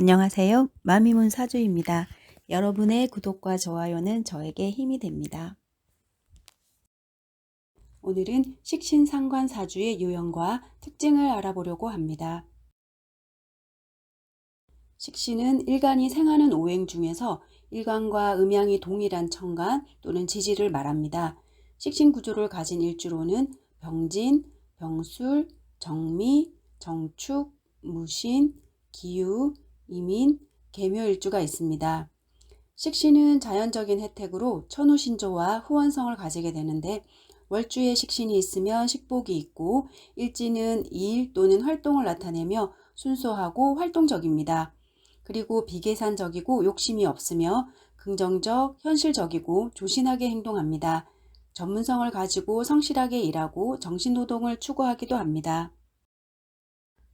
안녕하세요. 마미문 사주입니다. 여러분의 구독과 좋아요는 저에게 힘이 됩니다. 오늘은 식신상관 사주의 유형과 특징을 알아보려고 합니다. 식신은 일간이 생하는 오행 중에서 일간과 음양이 동일한 천간 또는 지지를 말합니다. 식신 구조를 가진 일주로는 병진, 병술, 정미, 정축, 무신, 기유, 이민, 계묘일주가 있습니다. 식신은 자연적인 혜택으로 천우신조와 후원성을 가지게 되는데 월주에 식신이 있으면 식복이 있고 일지는 일 또는 활동을 나타내며 순수하고 활동적입니다. 그리고 비계산적이고 욕심이 없으며 긍정적, 현실적이고 조신하게 행동합니다. 전문성을 가지고 성실하게 일하고 정신노동을 추구하기도 합니다.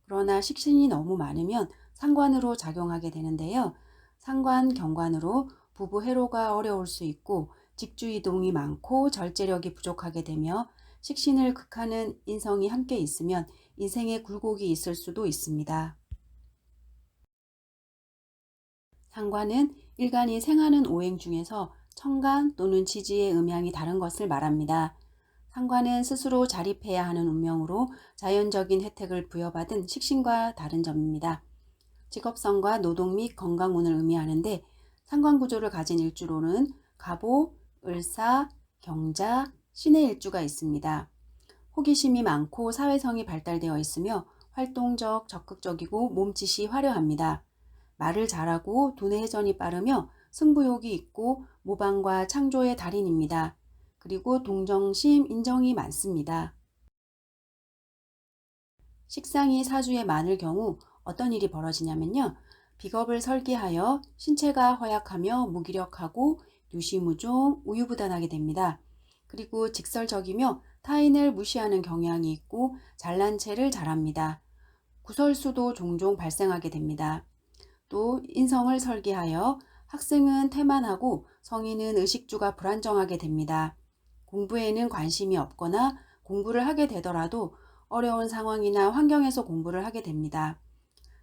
그러나 식신이 너무 많으면 상관으로 작용하게 되는데요. 상관, 경관으로 부부 해로가 어려울 수 있고 직주 이동이 많고 절제력이 부족하게 되며 식신을 극하는 인성이 함께 있으면 인생에 굴곡이 있을 수도 있습니다. 상관은 일간이 생하는 오행 중에서 천간 또는 지지의 음양이 다른 것을 말합니다. 상관은 스스로 자립해야 하는 운명으로 자연적인 혜택을 부여받은 식신과 다른 점입니다. 직업성과 노동 및 건강운을 의미하는데 상관 구조를 가진 일주로는 갑오, 을사, 경자, 신의 일주가 있습니다. 호기심이 많고 사회성이 발달되어 있으며 활동적, 적극적이고 몸짓이 화려합니다. 말을 잘하고 두뇌 회전이 빠르며 승부욕이 있고 모방과 창조의 달인입니다. 그리고 동정심, 인정이 많습니다. 식상이 사주에 많을 경우 어떤 일이 벌어지냐면요. 비겁을 설계하여 신체가 허약하며 무기력하고 유시무종, 우유부단하게 됩니다. 그리고 직설적이며 타인을 무시하는 경향이 있고 잘난 체를 잘합니다. 구설수도 종종 발생하게 됩니다. 또 인성을 설계하여 학생은 태만하고 성인은 의식주가 불안정하게 됩니다. 공부에는 관심이 없거나 공부를 하게 되더라도 어려운 상황이나 환경에서 공부를 하게 됩니다.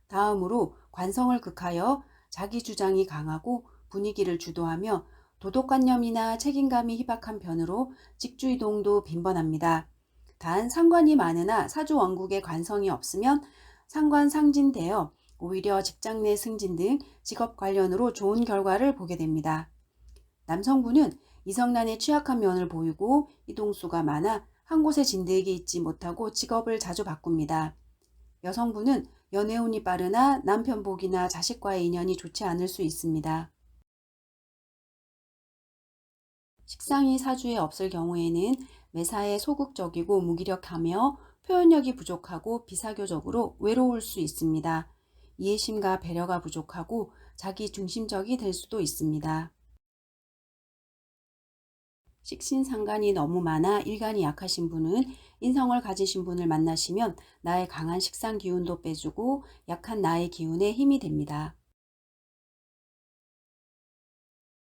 다음으로 관성을 극하여 자기 주장이 강하고 분위기를 주도하며 도덕관념이나 책임감이 희박한 편으로 직주이동도 빈번합니다. 단 상관이 많으나 사주 원국에 관성이 없으면 상관 상진되어 오히려 직장 내 승진 등 직업 관련으로 좋은 결과를 보게 됩니다. 남성분은 이성난에 취약한 면을 보이고 이동수가 많아 한 곳에 진득이 있지 못하고 직업을 자주 바꿉니다. 여성분은 연애운이 빠르나 남편 복이나 자식과의 인연이 좋지 않을 수 있습니다. 식상이 사주에 없을 경우에는 매사에 소극적이고 무기력하며 표현력이 부족하고 비사교적으로 외로울 수 있습니다. 이해심과 배려가 부족하고 자기 중심적이 될 수도 있습니다. 식신상간이 너무 많아 일간이 약하신 분은 인성을 가지신 분을 만나시면 나의 강한 식상 기운도 빼주고 약한 나의 기운에 힘이 됩니다.